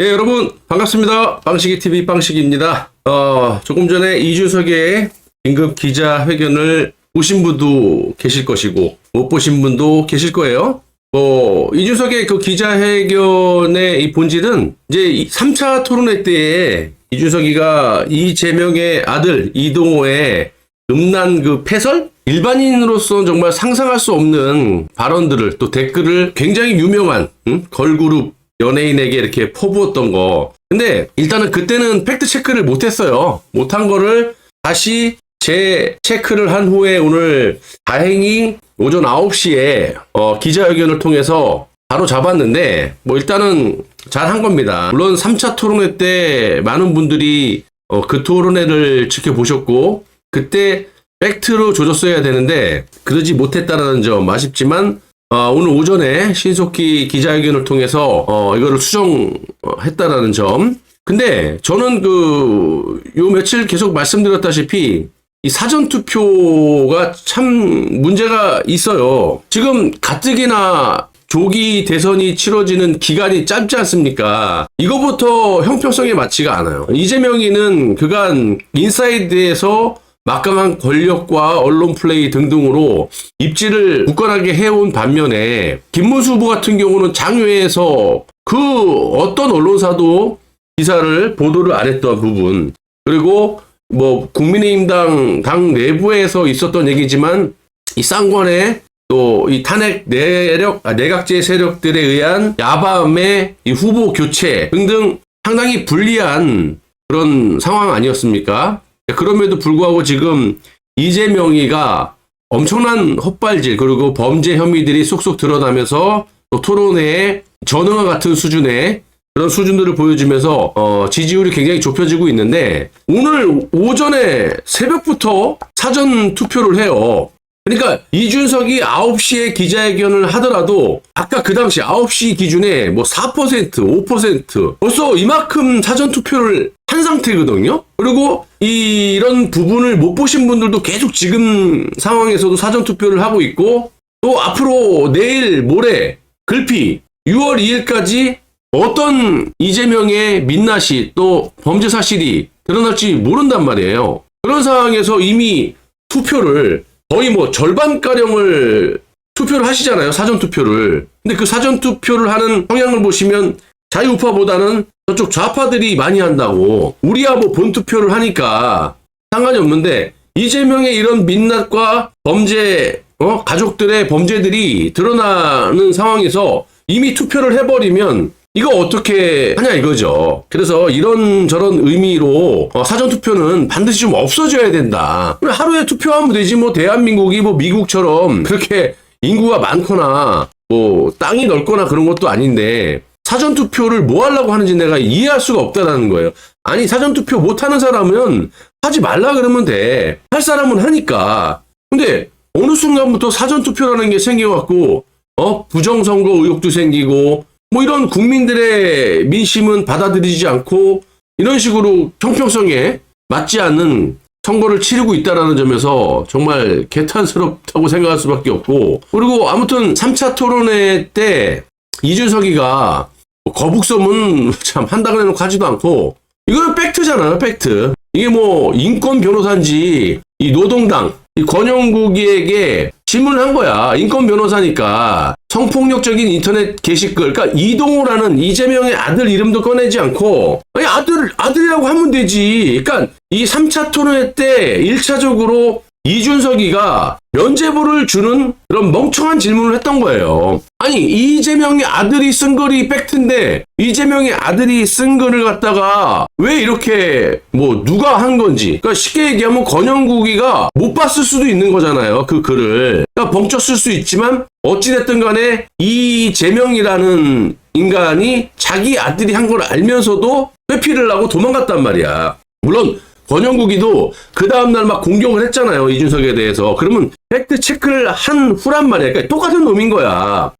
예, 여러분 반갑습니다. 빵식이 TV 빵식입니다. 어, 조금 전에 이준석의 긴급 기자 회견을 보신 분도 계실 것이고 못 보신 분도 계실 거예요. 어, 이준석의 그 기자회견의 이 본질은 이제 이 3차 토론회 때에 이준석이가 이재명의 아들 이동호의 음란 그 패설? 일반인으로서 정말 상상할 수 없는 발언들을 또 댓글을 굉장히 유명한 음? 걸그룹 연예인에게 이렇게 퍼부었던 거. 근데 일단은 그때는 팩트 체크를 못했어요. 못한 거를 다시 재 체크를 한 후에 오늘 다행히 오전 9시에 어, 기자회견을 통해서 바로 잡았는데 뭐 일단은 잘 한 겁니다. 물론 3차 토론회 때 많은 분들이 어, 그 토론회를 지켜보셨고 그때 팩트로 조졌어야 되는데 그러지 못했다라는 점 아쉽지만 어, 오늘 오전에 신속히 기자회견을 통해서 어, 이거를 수정했다라는 점. 근데 저는 그 요 며칠 계속 말씀드렸다시피 이 사전 투표가 참 문제가 있어요. 지금 가뜩이나 조기 대선이 치러지는 기간이 짧지 않습니까? 이거부터 형평성에 맞지가 않아요. 이재명이는 그간 인사이드에서 막강한 권력과 언론 플레이 등등으로 입지를 굳건하게 해온 반면에 김문수 후보 같은 경우는 장외에서 그 어떤 언론사도 기사를 보도를 안 했던 부분 그리고 뭐 국민의힘당 당 내부에서 있었던 얘기지만 이 쌍권의 또 이 탄핵 내력 아, 내각제 세력들에 의한 야밤의 이 후보 교체 등등 상당히 불리한 그런 상황 아니었습니까? 그럼에도 불구하고 지금 이재명이가 엄청난 헛발질 그리고 범죄 혐의들이 쏙쏙 드러나면서 또 토론회에 전응과 같은 수준의 그런 수준들을 보여주면서 어, 지지율이 굉장히 좁혀지고 있는데 오늘 오전에 새벽부터 사전 투표를 해요. 그러니까 이준석이 9시에 기자회견을 하더라도 아까 그 당시 9시 기준에 뭐 4%, 5% 벌써 이만큼 사전 투표를 한 상태거든요. 그리고 이, 이런 부분을 못 보신 분들도 계속 지금 상황에서도 사전 투표를 하고 있고 또 앞으로 내일 모레 글피 6월 2일까지 어떤 이재명의 민낯이 또 범죄 사실이 드러날지 모른단 말이에요. 그런 상황에서 이미 투표를 거의 뭐 절반가량을 투표를 하시잖아요. 사전 투표를. 근데 그 사전 투표를 하는 성향을 보시면 자유우파보다는 저쪽 좌파들이 많이 한다고. 우리야 뭐 본투표를 하니까 상관이 없는데 이재명의 이런 민낯과 범죄, 어? 가족들의 범죄들이 드러나는 상황에서 이미 투표를 해버리면 이거 어떻게 하냐 이거죠. 그래서 이런 저런 의미로 어, 사전 투표는 반드시 좀 없어져야 된다. 하루에 투표하면 되지 뭐 대한민국이 뭐 미국처럼 그렇게 인구가 많거나 뭐 땅이 넓거나 그런 것도 아닌데 사전 투표를 뭐 하려고 하는지 내가 이해할 수가 없다라는 거예요. 아니 사전 투표 못 하는 사람은 하지 말라 그러면 돼. 할 사람은 하니까. 근데 어느 순간부터 사전 투표라는 게 생겨갖고 어 부정선거 의혹도 생기고 뭐 이런 국민들의 민심은 받아들이지 않고 이런 식으로 형평성에 맞지 않는 선거를 치르고 있다라는 점에서 정말 개탄스럽다고 생각할 수밖에 없고 그리고 아무튼 3차 토론회 때 이준석이가 거북섬은 참 한다고 해놓고 하지도 않고. 이거는 팩트잖아요 팩트. 이게 뭐 인권 변호사인지 이 노동당 이 권영국이에게 질문을 한 거야. 인권 변호사니까. 성폭력적인 인터넷 게시글. 그러니까 이동호라는 이재명의 아들 이름도 꺼내지 않고. 아니 아들 아들이라고 하면 되지. 그러니까 이 3차 토론회 때 1차적으로 이준석이가 면제부를 주는 그런 멍청한 질문을 했던 거예요. 아니 이재명의 아들이 쓴 글이 팩트인데 이재명의 아들이 쓴 글을 갖다가 왜 이렇게 뭐 누가 한 건지. 그러니까 쉽게 얘기하면 권영국이가 못 봤을 수도 있는 거잖아요 그 글을. 그러니까 벙쪘을 수 있지만 어찌됐든 간에 이재명이라는 인간이 자기 아들이 한 걸 알면서도 회피를 하고 도망갔단 말이야. 물론 권영국이도 그 다음날 막 공격을 했잖아요. 이준석에 대해서. 그러면 팩트 체크를 한 후란 말이야. 그러니까 똑같은 놈인 거야.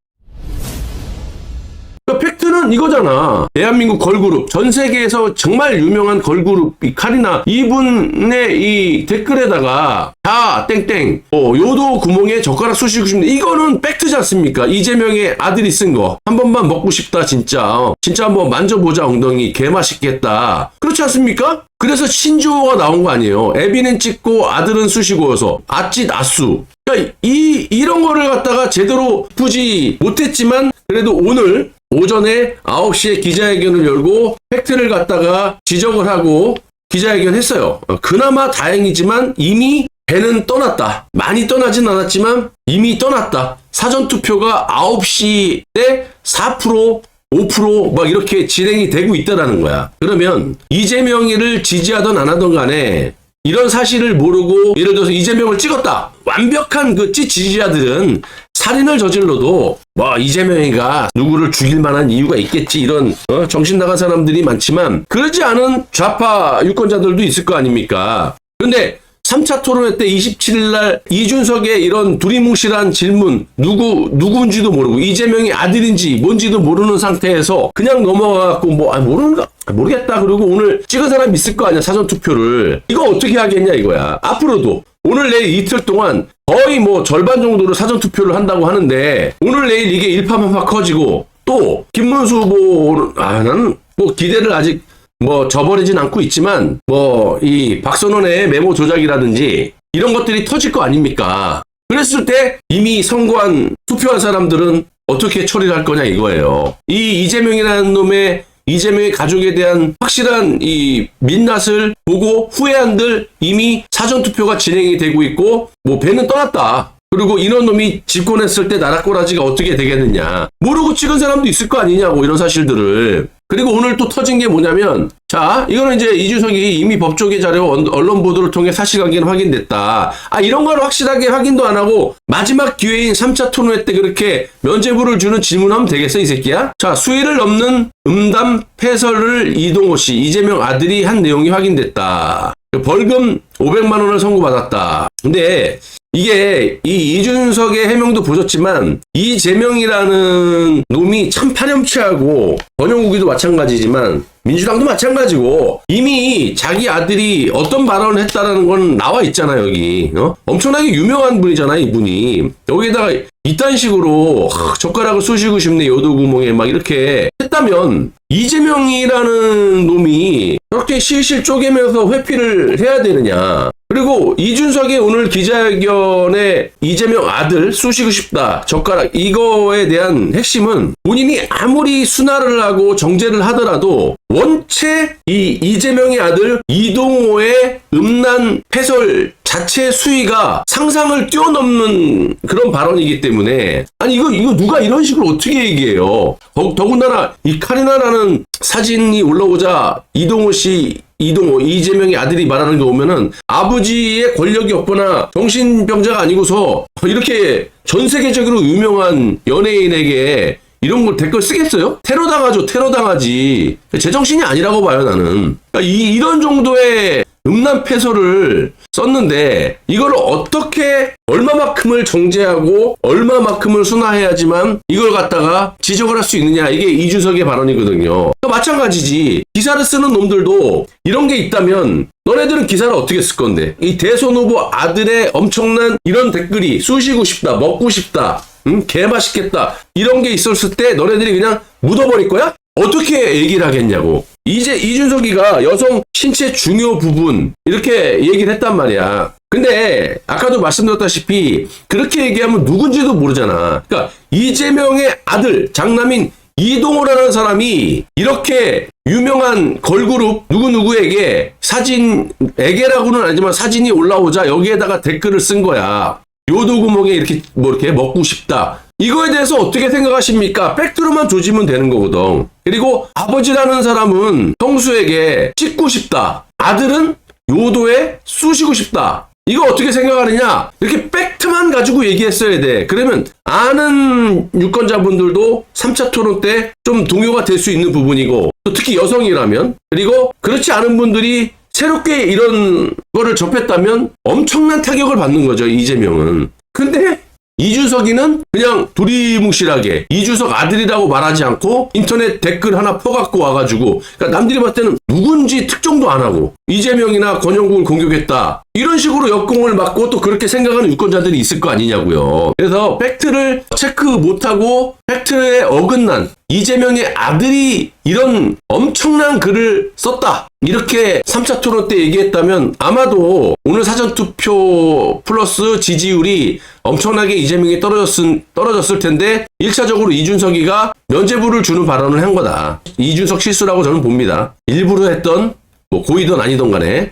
그러니까 팩트는 이거잖아. 대한민국 걸그룹, 전 세계에서 정말 유명한 걸그룹, 이 카리나, 이분의 이 댓글에다가, 자, 땡땡, 어, 요도 구멍에 젓가락 쑤시고 싶네. 이거는 팩트지 않습니까? 이재명의 아들이 쓴 거. 한 번만 먹고 싶다, 진짜. 어, 진짜 한번 만져보자, 엉덩이. 개 맛있겠다. 그렇지 않습니까? 그래서 신조어가 나온 거 아니에요. 애비는 찍고 아들은 쑤시고여서 아짓 아수. 그러니까 이 이런 거를 갖다가 제대로 푸지 못했지만 그래도 오늘 오전에 9시에 기자회견을 열고 팩트를 갖다가 지적을 하고 기자회견 했어요. 어, 그나마 다행이지만 이미 배는 떠났다. 많이 떠나진 않았지만 이미 떠났다. 사전투표가 9시 때 4%, 5%막 이렇게 진행이 되고 있다라는 거야. 그러면 이재명이를 지지하던 안 하던 간에 이런 사실을 모르고 예를 들어서 이재명을 찍었다. 완벽한 그찌 지지자들은 살인을 저질러도 뭐 이재명이가 누구를 죽일 만한 이유가 있겠지 이런 어, 정신 나간 사람들이 많지만 그러지 않은 좌파 유권자들도 있을 거 아닙니까? 근데 3차 토론회 때 27일 날 이준석의 이런 두리뭉실한 질문 누구 누구인지도 모르고 이재명이 아들인지 뭔지도 모르는 상태에서 그냥 넘어가갖고 뭐 아, 모르는가 아, 모르겠다 그리고 오늘 찍은 사람 있을 거 아니야 사전 투표를 이거 어떻게 하겠냐 이거야 앞으로도 오늘 내일 이틀 동안 거의 뭐 절반 정도를 사전 투표를 한다고 하는데 오늘 내일 이게 일파만파 커지고 또 김문수 후보는 아 나는 뭐 기대를 아직 뭐 저버리진 않고 있지만 뭐 이 박선원의 메모 조작이라든지 이런 것들이 터질 거 아닙니까? 그랬을 때 이미 선거한 투표한 사람들은 어떻게 처리를 할 거냐 이거예요. 이 이재명이라는 놈의 이재명의 가족에 대한 확실한 이 민낯을 보고 후회한들 이미 사전 투표가 진행이 되고 있고 뭐 배는 떠났다. 그리고 이런 놈이 집권했을 때 나라 꼬라지가 어떻게 되겠느냐. 모르고 찍은 사람도 있을 거 아니냐고 이런 사실들을. 그리고 오늘 또 터진 게 뭐냐면 자 이거는 이제 이준석이 이미 법조계 자료 언- 언론 보도를 통해 사실관계는 확인됐다. 아 이런 걸 확실하게 확인도 안 하고 마지막 기회인 3차 토론회 때 그렇게 면죄부를 주는 질문하면 되겠어 이 새끼야? 자 수위를 넘는 음담 패설을 이동호 씨 이재명 아들이 한 내용이 확인됐다. 벌금 500만 원을 선고받았다. 근데 이게 이 이준석의 해명도 보셨지만 이재명이라는 놈이 참 파렴치하고 권영국이도 마찬가지지만 민주당도 마찬가지고 이미 자기 아들이 어떤 발언을 했다라는 건 나와 있잖아요 여기 어? 엄청나게 유명한 분이잖아 이분이 여기다가 이딴 식으로 하, 젓가락을 쑤시고 싶네 요도 구멍에 막 이렇게 했다면 이재명이라는 놈이 그렇게 실실 쪼개면서 회피를 해야 되느냐. 그리고 이준석의 오늘 기자회견에 이재명 아들 쑤시고 싶다 젓가락 이거에 대한 핵심은 본인이 아무리 순화를 하고 정제를 하더라도 원체 이 이재명의 아들 이동호의 음란 패설 자체 수위가 상상을 뛰어넘는 그런 발언이기 때문에 아니 이거 이거 누가 이런 식으로 어떻게 얘기해요? 더, 더군다나 이 카리나라는 사진이 올라오자 이동호 씨 이동호 이재명의 아들이 말하는 거 보면은 아버지의 권력이 없거나 정신병자가 아니고서 이렇게 전 세계적으로 유명한 연예인에게 이런 걸 댓글 쓰겠어요? 테러 당하죠, 테러 당하지. 제정신이 아니라고 봐요, 나는. 그러니까 이, 이런 정도의 음란 패소를 썼는데, 이걸 어떻게, 얼마만큼을 정제하고, 얼마만큼을 순화해야지만, 이걸 갖다가 지적을 할 수 있느냐. 이게 이준석의 발언이거든요. 그러니까 마찬가지지. 기사를 쓰는 놈들도 이런 게 있다면, 너네들은 기사를 어떻게 쓸 건데? 이 대선 후보 아들의 엄청난 이런 댓글이 쑤시고 싶다, 먹고 싶다, 음, 개 맛있겠다. 이런 게 있었을 때 너네들이 그냥 묻어버릴 거야? 어떻게 얘기를 하겠냐고. 이제 이준석이가 여성 신체 중요 부분 이렇게 얘기를 했단 말이야. 근데 아까도 말씀드렸다시피 그렇게 얘기하면 누군지도 모르잖아. 그러니까 이재명의 아들 장남인 이동호라는 사람이 이렇게 유명한 걸그룹 누구누구에게 사진에게라고는 아니지만 사진이 올라오자 여기에다가 댓글을 쓴 거야. 요도 구멍에 이렇게 뭐 이렇게 먹고 싶다. 이거에 대해서 어떻게 생각하십니까? 팩트로만 조지면 되는 거거든. 그리고 아버지라는 사람은 형수에게 찍고 싶다. 아들은 요도에 쑤시고 싶다. 이거 어떻게 생각하느냐? 이렇게 팩트만 가지고 얘기했어야 돼. 그러면 아는 유권자분들도 3차 토론 때 좀 동요가 될 수 있는 부분이고, 또 특히 여성이라면, 그리고 그렇지 않은 분들이 새롭게 이런 거를 접했다면 엄청난 타격을 받는 거죠, 이재명은. 근데 이준석이는 그냥 두리뭉실하게 이준석 아들이라고 말하지 않고 인터넷 댓글 하나 퍼갖고 와가지고 그러니까 남들이 봤을 때는 누군지 특정도 안 하고 이재명이나 권영국을 공격했다 이런 식으로 역공을 맞고 또 그렇게 생각하는 유권자들이 있을 거 아니냐고요. 그래서 팩트를 체크 못하고 팩트에 어긋난 이재명의 아들이 이런 엄청난 글을 썼다. 이렇게 3차 토론 때 얘기했다면 아마도 오늘 사전투표 플러스 지지율이 엄청나게 이재명이 떨어졌을, 떨어졌을 텐데 1차적으로 이준석이가 면죄부를 주는 발언을 한 거다. 이준석 실수라고 저는 봅니다. 일부러 했던 뭐 고의든 아니든 간에